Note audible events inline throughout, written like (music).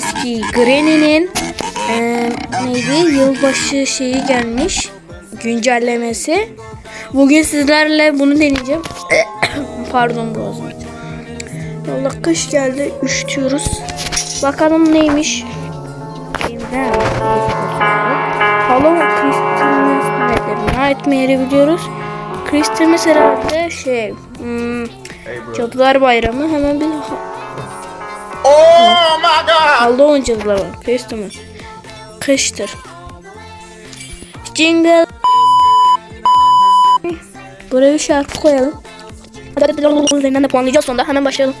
bilirsiniz ki Granny'nin eee, neydi yılbaşı şeyi gelmiş güncellemesi. Bugün sizlerle bunu deneyeceğim. (coughs) Pardon boğazım. Yolda kış geldi üşütüyoruz. Bakalım neymiş. Halloween Christmas ait meğeri biliyoruz. Christmas herhalde şey hmm, Cadılar Bayramı hemen bir Oh my god! Halloween cadılar var. Kıştır. Jingle. Buraya bir şarkı koyalım. Üzerinden de puanlayacağız sonra hemen başlayalım.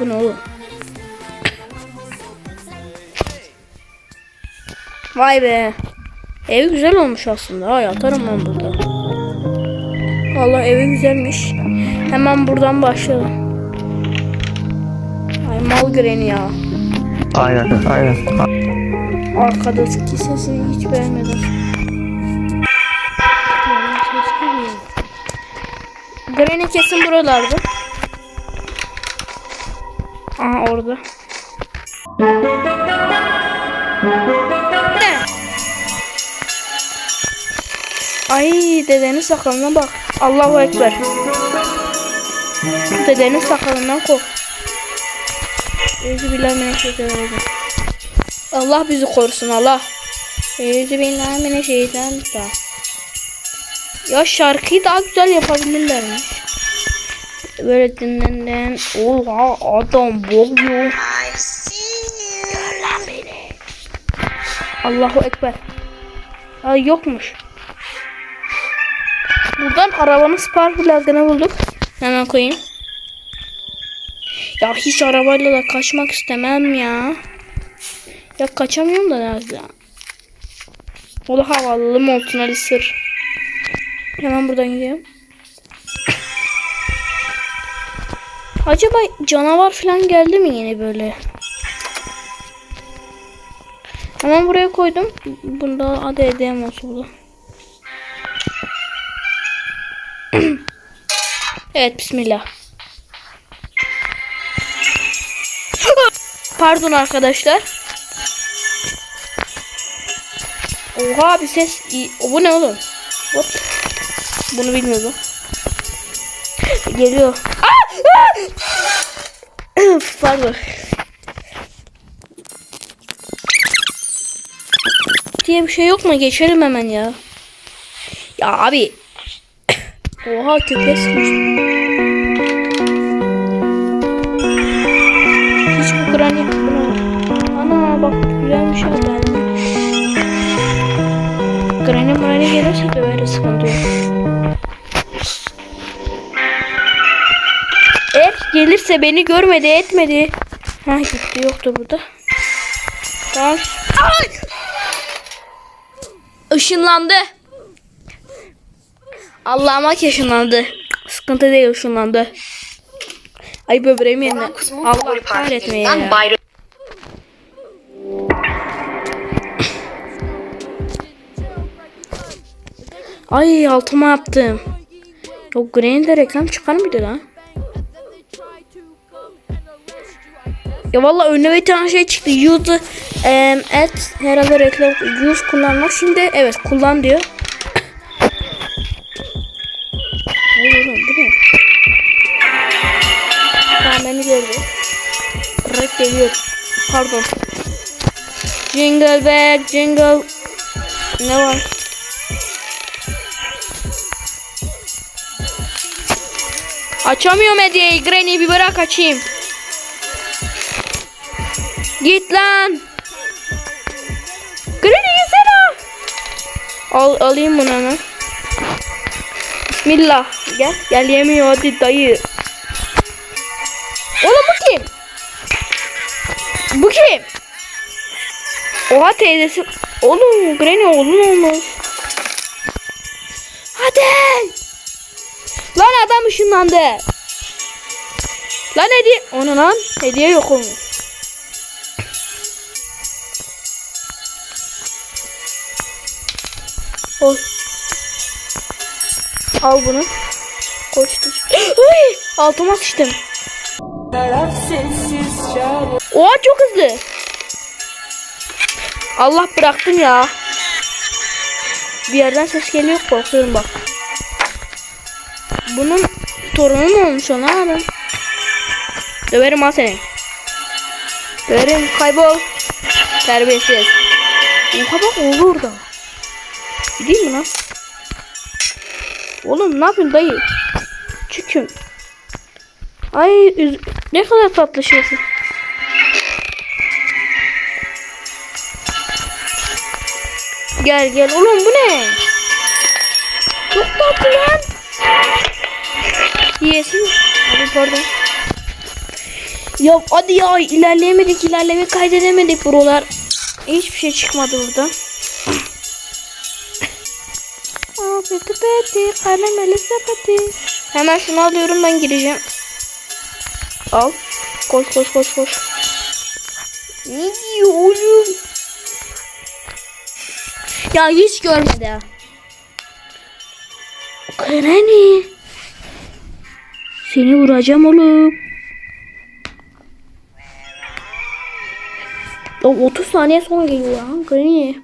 Bu ne oğlum? Vay be. Ev güzel olmuş aslında. Ha, yatarım ben burada. Vallahi evi güzelmiş. Hemen buradan başlayalım. Mal Granny ya. Aynen aynen. Arkadaki sesi hiç beğenmedim. Granny kesin buralarda. Aha orada. Ay dedenin sakalına bak. Allahu Ekber. Dedenin sakalından kork. Euzubillahimineşşeytanirracim. Allah bizi korusun Allah. Euzubillahimineşşeytanirracim. Ya şarkıyı daha güzel yapabilirlermiş. Böyle dinlenen oha adam boğuyor. Gör lan beni. Allahu Ekber. Ay yokmuş. Buradan arabanın spark plug'ını bulduk. Hemen koyayım. Ya hiç arabayla da kaçmak istemem ya. Ya kaçamıyorum da nerede? O da havalı Molten sır. Hemen buradan gidiyorum. Acaba canavar falan geldi mi yine böyle? Hemen buraya koydum. Bunda adı edeyim olsun (clears throat) evet bismillah. Pardon arkadaşlar. Oha bir ses. O, bu ne oğlum? What? Bunu bilmiyordum. Geliyor. (clears throat) Pardon. diye bir şey yok mu? Geçelim hemen ya. Ya abi. (clears throat) Oha köpeğe sıkmış. Bak güzelmiş ya ben. Granny granny gelirse döveriz sıkıntı yok. Eğer gelirse beni görmedi etmedi. Ha gitti yoktu burada. Tamam. Ay! Işınlandı. Allah'ıma ki ışınlandı. Sıkıntı değil ışınlandı. Ay böbreğim yerine. Allah kahretmeye ya. Ay altıma yaptım. Yok Granny'de reklam çıkar mıydı lan? Ya valla önüne bir tane şey çıktı. Use um, at herhalde reklam use kullanmak. Şimdi evet kullan diyor. Lan bu ne? Tamam beni gördü. Rap geliyor. Pardon. Jingle bell jingle. Ne var? Açamıyorum hediyeyi. Granny bir bırak açayım. Git lan. Granny gitsene. Al, alayım bunu hemen. Bismillah. Gel. Gel yemiyor hadi dayı. Oğlum bu kim? Bu kim? Oha teyzesi. Oğlum Granny oğlum olmuş. Hadi. Lan adam ışınlandı. Lan hediye. Onu lan. Hediye yok olmuş. Oy. Al bunu. Koştur. Uy, (gasps) altıma sıçtım. Oha çok hızlı. Allah bıraktım ya. Bir yerden ses geliyor korkuyorum bak. Bunun torunu mu olmuş ona adam? Döverim ha seni. Döverim kaybol. Terbiyesiz. Oha bak oğlu orada. Değil mi lan? Oğlum ne yapıyorsun dayı? Çüküm. Ay ne kadar tatlı şeysin. Gel gel oğlum bu ne? Çok tatlı lan. Yesin. Abi pardon. Ya hadi ya ilerleyemedik ilerleme kaydedemedik buralar. Hiçbir şey çıkmadı burada. (laughs) Aa, peti peti karameli sepeti. Hemen şunu alıyorum ben gireceğim. Al. Koş koş koş koş. Ne diyor oğlum? Ya hiç görmedi ha. Granny. Seni vuracağım oğlum. Ya 30 saniye sonra geliyor ya Granny.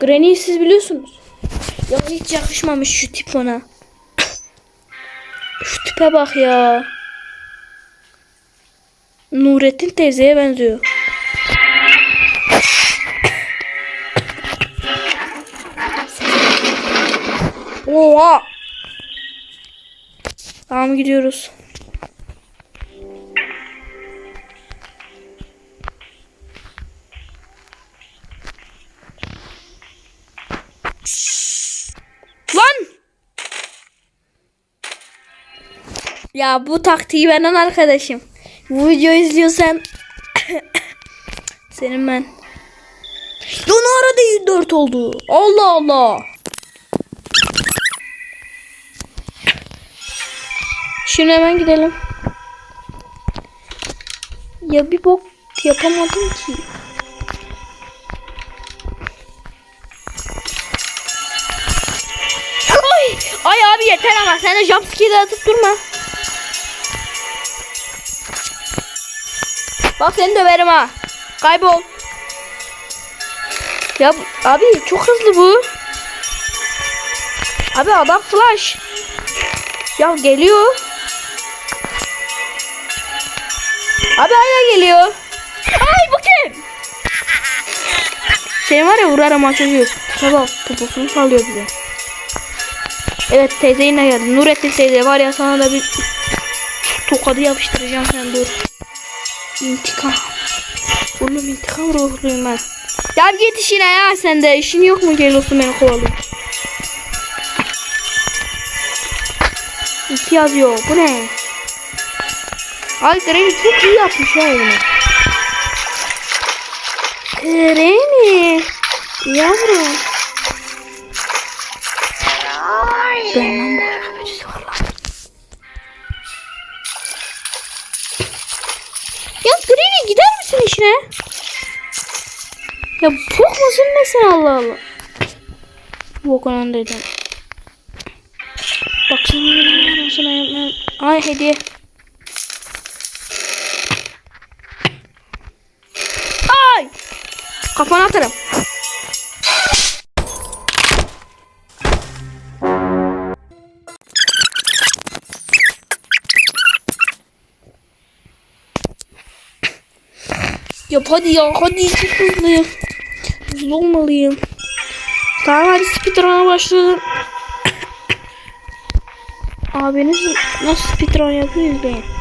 Granny'yi siz biliyorsunuz. Ya hiç yakışmamış şu tip ona. Şu tipe bak ya. Nurettin teyzeye benziyor. Oha. Tamam gidiyoruz. Lan! Ya bu taktiği veren arkadaşım. Bu videoyu izliyorsan (coughs) senin ben. Ya ne ara değil 4 oldu. Allah Allah. Şimdi hemen gidelim. Ya bir bok yapamadım ki. Ay, ay abi yeter ama sen de jumpscare'ı atıp durma. Bak seni döverim ha. Kaybol. Ya abi çok hızlı bu. Abi adam flash. Ya geliyor. Abi hala geliyor. Ay kim? Seni var ya vurarım ha çocuğu. Sabah poposunu sallıyor bize. Evet teyze yine geldi. Nurettin teyze var ya sana da bir tokadı yapıştıracağım sen dur. İntikam. Oğlum intikam ruhluyum ben. Ya git işine ya sen de. İşin yok mu geliyorsun beni kovalıyor. İki yazıyor. Bu ne? Ay Granny çok iyi yapmış ya oyunu. Granny. Yavrum. Benden başka birisi var lan. Ya Granny gider misin işine? Ya ne sen Allah Allah. Bok önündeydim. Bak sana sana Ay hediye. Ay! Kafana atarım. Yap hadi ya hadi çok hızlıyım. Hızlı olmalıyım. Tamam hadi speedrun'a başladım. Abiniz nasıl speedrun yapıyor izleyin.